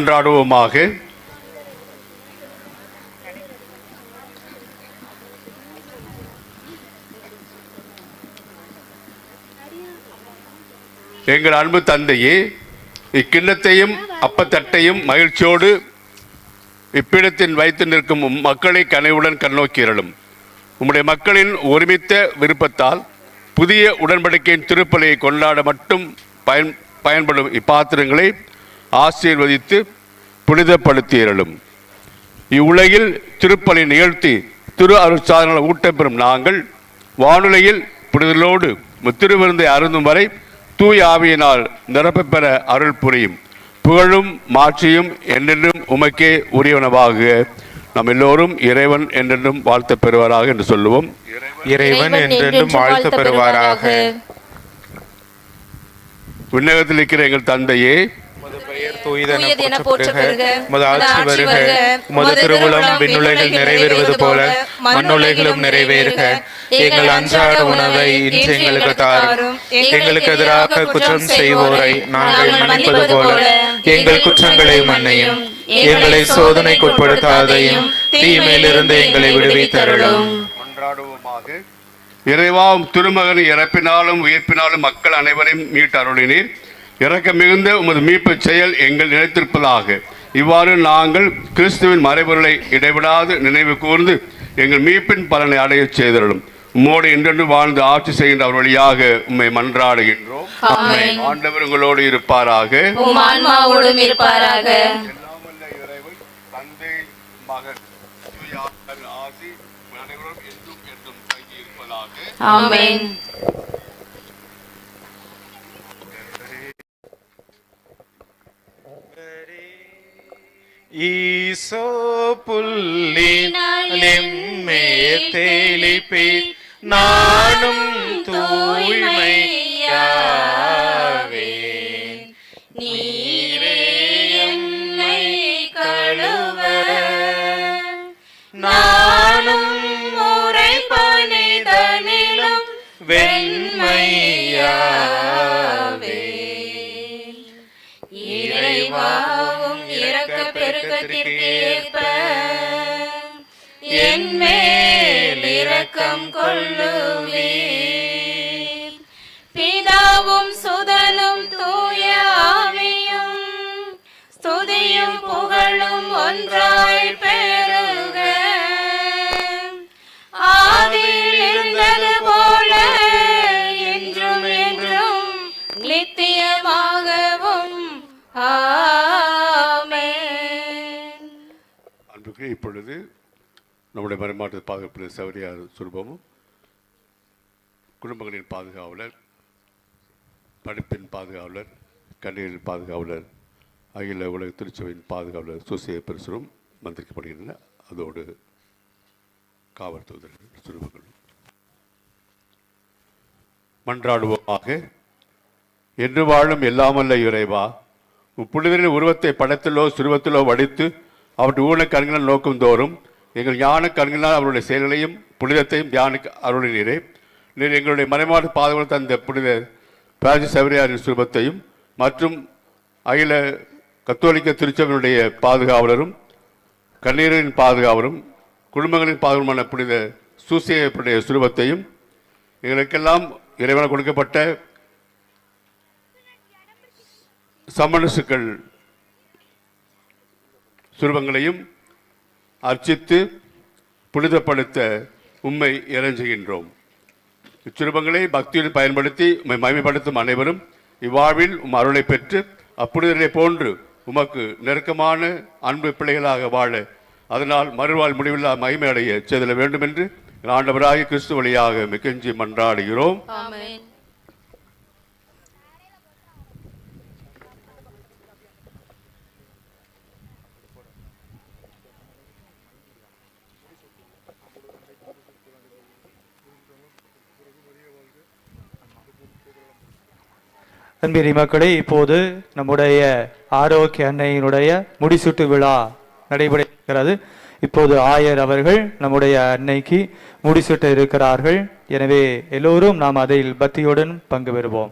கொண்டாடுவோமாக. எங்கள் அன்பு தந்தையே இக்கிண்ணத்தையும் அப்பத்தட்டையும் மகிழ்ச்சியோடு இப்பிடத்தில் வைத்து நிற்கும் மக்களை கனவுடன் கண்ணோக்கிரலும் உம்முடைய மக்களின் ஒருமித்த விருப்பத்தால் புதிய உடன்படிக்கையின் திருப்பலையை கொண்டாட மட்டும் பயன் பயன்படும் இப்பாத்திரங்களை ஆசீர்வதித்து புனிதப்படுத்தியறலும் இவ்வுலகில் திருப்பலி நிகழ்த்தி திரு அருட்சாதனை ஊட்டம் பெறும் நாங்கள் வானுலையில் புனிதலோடு முத்திருவிருந்தை அருந்தும் வரை தூய் ஆவியினால் நிரப்பப் பெற அருள் புரியும். புகழும் மாட்சியும் என்றென்றும் உமக்கே உரியவனவாக நம் எல்லோரும் இறைவன் என்றென்றும் வாழ்த்த பெறுவாராக என்று சொல்லுவோம். இறைவன் என்றென்றும் வாழ்த்து பெறுவாராக. விண்ணகத்தில் இருக்கிற எங்கள் தந்தையே தூயதென தூயதென போற்றப் பெறுக போற்றப் உமது ஆட்சி வருக. உமது திருவுளம் விண்ணுலகில் நிறைவேறுவது போல. மண்ணுலகிலும் நிறைவேறுக. எங்கள் அன்றாட உணவை இன்று எங்களுக்கு தாரும். எங்களுக்கு எதிராக குற்றம் செய்வோரை நாங்கள் மன்னிப்பது போல. எங்கள் குற்றங்களை மன்னியும். எங்களை சோதனைக்குட்படுத்தாதையும் தீமையிலிருந்து எங்களை விடுவித்தருளும். இறைவாம் திருமகன் இறப்பினாலும் உயிர்ப்பினாலும் மக்கள் அனைவரையும் மீட்டருளினீர். இறக்க மிகுந்த உமது மீட்பு செயல் எங்கள் நிலைத்திருப்பதாக. இவ்வாறு நாங்கள் கிறிஸ்துவின் மறைபொருளை இடைவிடாது நினைவு கூர்ந்து எங்கள் மீட்பின் பலனை அடையச் செய்தருளும். உம்மோடு என்றென்று வாழ்ந்து ஆட்சி செய்கின்ற அவர் வழியாக உம்மை மன்றாடுகின்றோம். ஆண்டவர் உங்களோடு இருப்பாராக. இருப்பாராக. தந்தை மகன் ஆசி அனைவரும் என்றும் என்றும் தங்கி இருப்பதாக ഈശോ പുല്ലിനെ തെളിപ്പി നാണും തൂയ്മയാവേ നീരേ കഴുവ നാണും മുറൈ പണിതനിലും വെൺമയ്യാ பெருக்கத்திற்கேற்ப என் மேல் இரக்கம் கொள்ளுவீர். பிதாவும் சுதனும் தூய ஆவியும் ஸ்துதியும் புகழும் ஒன்றாய் பெருக. ஆதியில் இருந்தது போல என்றும் என்றும் நித்தியமாகவும் ஆ அன்புக்கு இப்பொழுது நம்முடைய மறைமாட்டு பாதுகாப்பு சவரியார் சுரூபமும் குடும்பங்களின் பாதுகாவலர் படிப்பின் பாதுகாவலர் கண்ணீரின் பாதுகாவலர் அகில உலக திருச்சபையின் பாதுகாவலர் சுசிய பெருசரும் மந்திரிக்கப்படுகின்றன. அதோடு காவல் தூதர்கள் சுரூபங்களும் மன்றாடுவோமாக என்று வாழும் எல்லாமல்ல இறைவா புனிதரின் உருவத்தை படத்திலோ சுருவத்திலோ வடித்து அவருடைய ஊன கண்களால் நோக்கும் தோறும் எங்கள் ஞான கண்களால் அவருடைய செயல்களையும் புனிதத்தையும் தியானிக்க அருளினீரே. நீர் எங்களுடைய மறைமாடு பாதுகாப்பு தந்த புனித பேஜி சபரியாரின் சுபத்தையும் மற்றும் அகில கத்தோலிக்க திருச்சபையினுடைய பாதுகாவலரும் கண்ணீரின் பாதுகாவலரும் குடும்பங்களின் பாதுகாவலமான புனித சூசியப்படைய சுரூபத்தையும் எங்களுக்கெல்லாம் இறைவன கொடுக்கப்பட்ட சமணசுக்கள் சுரூபங்களையும் அர்ச்சித்து புனிதப்படுத்த உண்மை இறஞ்சுகின்றோம். இச்சுரூபங்களை பக்தியுடன் பயன்படுத்தி உம்மை மகிமைப்படுத்தும் அனைவரும் இவ்வாழ்வில் உம் அருளை பெற்று அப்புனிதரை போன்று உமக்கு நெருக்கமான அன்பு பிள்ளைகளாக வாழ அதனால் மறுவாழ் முடிவில்லா மகிமை அடைய செய்தல வேண்டும் என்று எங்கள் ஆண்டவராகிய கிறிஸ்து வழியாக மிகஞ்சி மன்றாடுகிறோம். அன்பிரி மக்களே இப்போது நம்முடைய ஆரோக்கிய அன்னையினுடைய முடிசூட்டு விழா நடைபெறுகிறது. இப்போது ஆயர் அவர்கள் நம்முடைய அன்னைக்கு முடிசூட்ட இருக்கிறார்கள். எனவே எல்லோரும் நாம் அதில் பக்தியுடன் பங்கு பெறுவோம்.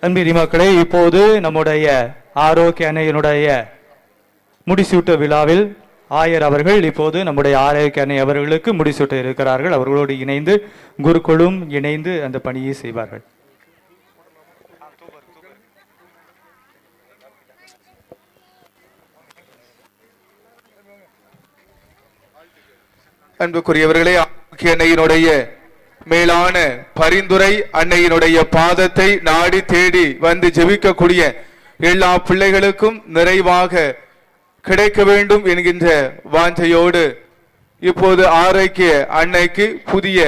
அன்பிரி மக்களே இப்போது நம்முடைய ஆரோக்கிய அன்னையினுடைய முடிசூட்டு விழாவில் ஆயர் அவர்கள் இப்போது நம்முடைய ஆரோக்கிய அன்னை அவர்களுக்கு முடிசூட்ட இருக்கிறார்கள். அவர்களோடு இணைந்து குருக்களும் இணைந்து அந்த பணியை செய்வார்கள். அன்புக்குரியவர்களே ஆரோக்கிய அன்னையினுடைய மேலான பரிந்துரை அன்னையினுடைய பாதத்தை நாடி தேடி வந்து ஜெபிக்கக்கூடிய எல்லா பிள்ளைகளுக்கும் நிறைவாக கிடைக்க வேண்டும் என்கின்ற வாஞ்சையோடு இப்போது ஆரோக்கிய அன்னைக்கு புதிய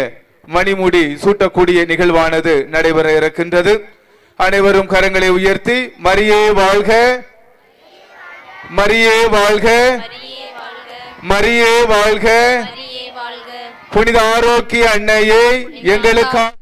மணிமுடி சூட்டக்கூடிய நிகழ்வானது நடைபெற இருக்கின்றது. அனைவரும் கரங்களை உயர்த்தி மரியே வாழ்க! மரியே வாழ்க! மரியே வாழ்க! வாழ்க புனித ஆரோக்கிய அன்னையே எங்களுக்காக